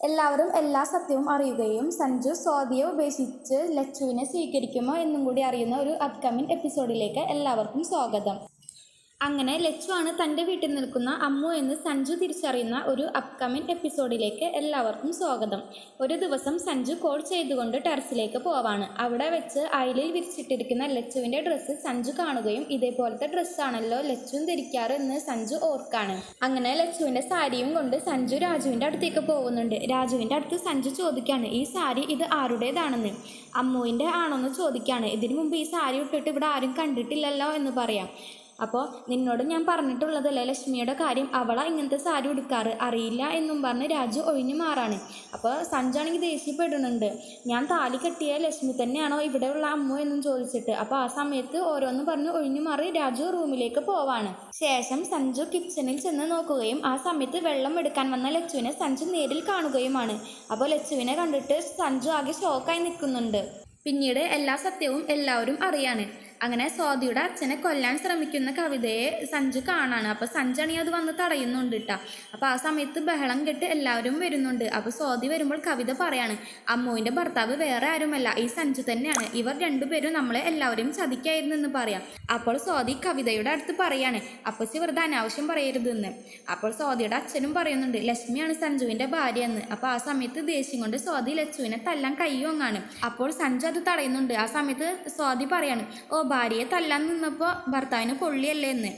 എല്ലാവരും എല്ലാ സത്യവും അറിയുകയും സഞ്ജു സ്വാതിയെ ഉപേക്ഷിച്ച് ലച്ചുവിനെ സ്വീകരിക്കുമോ എന്നും കൂടി അറിയുന്ന ഒരു അപ്കമിംഗ് എപ്പിസോഡിലേക്ക് എല്ലാവർക്കും സ്വാഗതം. അങ്ങനെ ലച്ചു ആണ് തന്റെ വീട്ടിൽ നിൽക്കുന്ന അമ്മു എന്ന് സഞ്ജു തിരിച്ചറിയുന്ന ഒരു അപ്കമിംഗ് എപ്പിസോഡിലേക്ക് എല്ലാവർക്കും സ്വാഗതം. ഒരു ദിവസം സഞ്ജു കോൾ ചെയ്തുകൊണ്ട് ടെറസിലേക്ക് പോവാണ്. അവിടെ വെച്ച് അയലിൽ വിരിച്ചിട്ടിരിക്കുന്ന ലച്ചുവിന്റെ ഡ്രസ്സ് സഞ്ജു കാണുകയും ഇതേപോലത്തെ ഡ്രസ്സാണല്ലോ ലച്ചുവും ധരിക്കാറ് എന്ന് സഞ്ജു ഓർക്കാണ്. അങ്ങനെ ലച്ചുവിന്റെ സാരിയും കൊണ്ട് സഞ്ജു രാജുവിന്റെ അടുത്തേക്ക് പോകുന്നുണ്ട്. രാജുവിന്റെ അടുത്ത് സഞ്ജു ചോദിക്കാണ് ഈ സാരി ഇത് ആരുടേതാണെന്ന്? അമ്മുവിന്റെ ആണോന്ന് ചോദിക്കാണ്. ഇതിനു മുമ്പ് ഈ സാരി ഇട്ടിട്ട് ഇവിടെ ആരും കണ്ടിട്ടില്ലല്ലോ എന്ന് പറയാം. അപ്പോൾ നിന്നോട് ഞാൻ പറഞ്ഞിട്ടുള്ളതല്ലേ ലക്ഷ്മിയുടെ കാര്യം അവളാ ഇങ്ങനത്തെ സാരി ഉടുക്കാറ്? അറിയില്ല എന്നും പറഞ്ഞ് രാജു ഒഴിഞ്ഞു മാറാണ്. അപ്പോൾ സഞ്ജാണെങ്കിൽ ദേഷ്യപ്പെടുന്നുണ്ട്. ഞാൻ താലി കെട്ടിയ ലക്ഷ്മി തന്നെയാണോ ഇവിടെയുള്ള അമ്മ എന്നും ചോദിച്ചിട്ട്. അപ്പോൾ ആ സമയത്ത് ഓരോന്ന് പറഞ്ഞ് ഒഴിഞ്ഞു മാറി രാജു റൂമിലേക്ക് പോവാണ്. ശേഷം സഞ്ജു കിച്ചണിൽ ചെന്ന് നോക്കുകയും ആ സമയത്ത് വെള്ളം എടുക്കാൻ വന്ന ലച്ചുവിനെ സഞ്ജു നേരിൽ കാണുകയുമാണ്. അപ്പോൾ ലച്ചുവിനെ കണ്ടിട്ട് സഞ്ജു ആകെ ഷോക്കായി നിൽക്കുന്നുണ്ട്. പിന്നീട് എല്ലാ സത്യവും എല്ലാവരും അറിയാണ്. അങ്ങനെ സ്വാതിയുടെ അച്ഛനെ കൊല്ലാൻ ശ്രമിക്കുന്ന കവിതയെ സഞ്ജു കാണാണ്. അപ്പോൾ സഞ്ജണി അത് വന്ന് തടയുന്നുണ്ട് കേട്ടോ അപ്പോൾ ആ സമയത്ത് ബഹളം കെട്ട് എല്ലാവരും വരുന്നുണ്ട്. അപ്പോൾ സ്വാതി വരുമ്പോൾ കവിത പറയാണ് അമ്മുവിന്റെ ഭർത്താവ് വേറെ ആരുമല്ല ഈ സഞ്ജു തന്നെയാണ്. ഇവർ രണ്ടുപേരും നമ്മളെ എല്ലാവരെയും ചതിക്കായിരുന്നു എന്ന് പറയാം. അപ്പോൾ സ്വാതി കവിതയുടെ അടുത്ത് പറയാണ് അപ്പച്ചി വെറുതെ അനാവശ്യം പറയരുതെന്ന്. അപ്പോൾ സ്വാതിയുടെ അച്ഛനും പറയുന്നുണ്ട് ലക്ഷ്മിയാണ് സഞ്ജുവിന്റെ ഭാര്യ എന്ന് അപ്പോൾ ആ സമയത്ത് ദേഷ്യം കൊണ്ട് സ്വാതി ലച്ചുവിനെ തല്ലാൻ കയ്യോങ്ങാണ് അപ്പോൾ സഞ്ജു അത് തടയുന്നുണ്ട്. ആ സമയത്ത് സ്വാതി പറയാണ് ഓ ഭാര്യയെ തല്ലാൻ നിന്നപ്പോൾ ഭർത്താവിന് പൊള്ളിയല്ലേ എന്ന്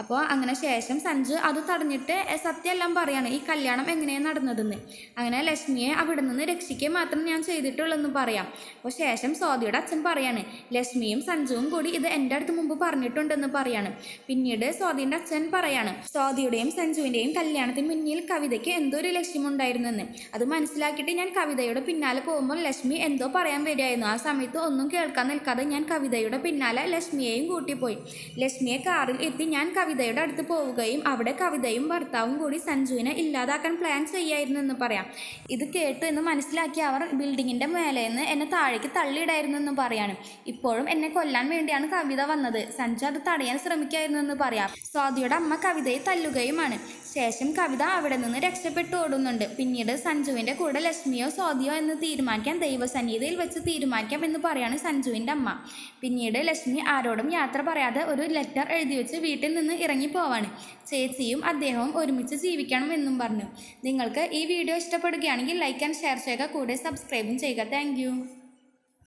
അപ്പോൾ അങ്ങനെ ശേഷം സഞ്ജു അത് തടഞ്ഞിട്ട് സത്യമെല്ലാം പറയാണ്. ഈ കല്യാണം എങ്ങനെയാണ് നടന്നതെന്ന്? അങ്ങനെ ലക്ഷ്മിയെ അവിടെ നിന്ന് രക്ഷിക്കുക മാത്രം ഞാൻ ചെയ്തിട്ടുള്ളെന്ന് പറയാം. അപ്പോൾ ശേഷം സ്വാതിയുടെ അച്ഛൻ പറയാണ് ലക്ഷ്മിയും സഞ്ജുവും കൂടി ഇത് എന്റെ അടുത്ത് മുമ്പ് പറഞ്ഞിട്ടുണ്ടെന്ന് പറയാണ്. പിന്നീട് സ്വാതിന്റെ അച്ഛൻ പറയാണ് സ്വാതിയുടെയും സഞ്ജുവിന്റെയും കല്യാണത്തിന് മുന്നിൽ കവിതയ്ക്ക് എന്തോ ഒരു ലക്ഷ്യമുണ്ടായിരുന്നെന്ന്? അത് മനസ്സിലാക്കിയിട്ട് ഞാൻ കവിതയുടെ പിന്നാലെ പോകുമ്പോൾ ലക്ഷ്മി എന്തോ പറയാൻ വരികയായിരുന്നു. ആ സമയത്ത് ഒന്നും കേൾക്കാൻ നിൽക്കാതെ ഞാൻ കവിതയുടെ പിന്നാലെ ലക്ഷ്മിയെയും കൂട്ടിപ്പോയി. ലക്ഷ്മിയെ കാറിൽ എത്തി ഞാൻ കവിതയുടെ അടുത്ത് പോവുകയും അവിടെ കവിതയും ഭർത്താവും കൂടി സഞ്ജുവിനെ ഇല്ലാതാക്കാൻ പ്ലാൻ ചെയ്യായിരുന്നു എന്ന് പറയാം. ഇത് കേട്ടു എന്ന് മനസ്സിലാക്കി അവർ ബിൽഡിങ്ങിന്റെ മേലെ നിന്ന് എന്നെ താഴേക്ക് തള്ളിയിടായിരുന്നു എന്ന് പറയാണ്. ഇപ്പോഴും എന്നെ കൊല്ലാൻ വേണ്ടിയാണ് കവിത വന്നത്. സഞ്ജു അത് തടയാൻ ശ്രമിക്കായിരുന്നു എന്ന് പറയാം. സ്വാതിയുടെ അമ്മ കവിതയെ തല്ലുകയുമാണ്. ശേഷം കവിത അവിടെ നിന്ന് രക്ഷപ്പെട്ടു ഓടുന്നുണ്ട്. പിന്നീട് സഞ്ജുവിന്റെ കൂടെ ലക്ഷ്മിയോ സ്വാതിയോ എന്ന് തീരുമാനിക്കാൻ ദൈവസന്നിധിയിൽ വെച്ച് തീരുമാനിക്കാം എന്ന് പറയാണ് സഞ്ജുവിന്റെ അമ്മ. പിന്നീട് ലക്ഷ്മി ആരോടും യാത്ര പറയാതെ ഒരു ലെറ്റർ എഴുതി വെച്ച് വീട്ടിൽ നിന്ന് ഇറങ്ങി പോവാണ് ചേച്ചിയും അദ്ദേഹവും ഒരുമിച്ച് ജീവിക്കണം എന്നും പറഞ്ഞു. നിങ്ങൾക്ക് ഈ വീഡിയോ ഇഷ്ടപ്പെടുകയാണെങ്കിൽ ലൈക്ക് ആൻഡ് ഷെയർ ചെയ്യുക. കൂടെ സബ്സ്ക്രൈബും ചെയ്യുക. താങ്ക്